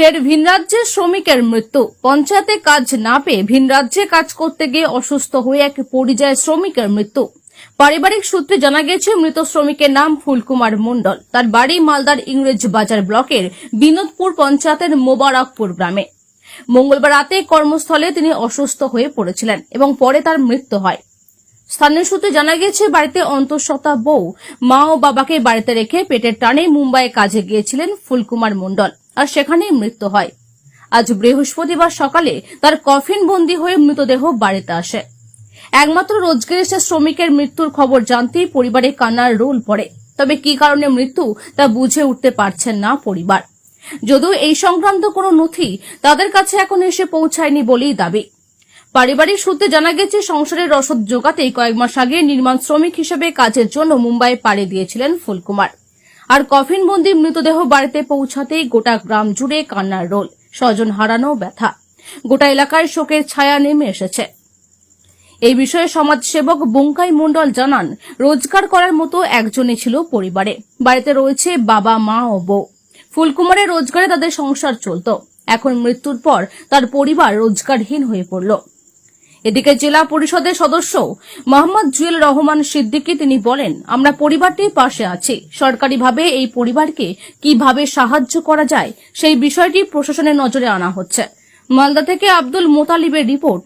ফের ভিন ভিনরাজ্যের শ্রমিকের মৃত্যু। পঞ্চায়েতে কাজ না পেয়ে ভিনরাজ্যে কাজ করতে গিয়ে অসুস্থ হয়ে এক পরিযায়ী শ্রমিকের মৃত্যু। পারিবারিক সূত্রে জানা গেছে মৃত শ্রমিকের নাম ফুলকুমার মণ্ডল। তার বাড়ি মালদার ইংরেজ বাজার ব্লকের বিনোদপুর পঞ্চায়েতের মোবারকপুর গ্রামে। মঙ্গলবার রাতে কর্মস্থলে তিনি অসুস্থ হয়ে পড়েছিলেন এবং পরে তার মৃত্যু হয়। স্থানীয় সূত্রে জানা গেছে বাড়িতে অন্তঃসত্ত্বা বউ। মা ও বাবাকে বাড়িতে রেখে পেটের টানে মুম্বাইয়ে কাজে গিয়েছিলেন ফুলকুমার মণ্ডল আর সেখানেই মৃত্যু হয়। আজ বৃহস্পতিবার সকালে তার কফিন বন্দী হয়ে মৃতদেহ বাড়িতে আসে। একমাত্র রোজগার এসে শ্রমিকের মৃত্যুর খবর জানতেই পরিবারে কান্নার রোল পড়ে। তবে কি কারণে মৃত্যু তা বুঝে উঠতে পারছেন না পরিবার। যদিও এই সংক্রান্ত কোনো নথি তাদের কাছে এখন এসে পৌঁছায়নি বলেই দাবি। পারিবারিক সূত্রে জানা গেছে, সংসারের রসদ জোগাতেই কয়েক মাস আগে নির্মাণ শ্রমিক হিসেবে কাজের জন্য মুম্বাই পাড়ি দিয়েছিলেন ফুলকুমার। আর কফিন কফিনবন্দি মৃতদেহ বাড়িতে পৌঁছাতেই গোটা গ্রাম জুড়ে কান্নার রোল, স্বজন হারানো ব্যথা। গোটা এলাকায় শোকের ছায়া নেমে এসেছে। এই বিষয়ে সমাজসেবক বুঙ্কাই মণ্ডল জানান, রোজগার করার মতো একজনই ছিল পরিবারে। বাড়িতে রয়েছে বাবা, মা ও বউ। ফুলকুমারের রোজগারে তাদের সংসার চলত। এখন মৃত্যুর পর তার পরিবার রোজগারহীন হয়ে পড়ল। এদিকে জেলা পরিষদের সদস্য মোহাম্মদ জুয়েল রহমান সিদ্দিকী তিনি বলেন, আমরা পরিবারটির পাশে আছি। সরকারিভাবে এই পরিবারকে কীভাবে সাহায্য করা যায় সেই বিষয়টি প্রশাসনের নজরে আনা হচ্ছে। মালদা থেকে আব্দুল মোতালিবের রিপোর্ট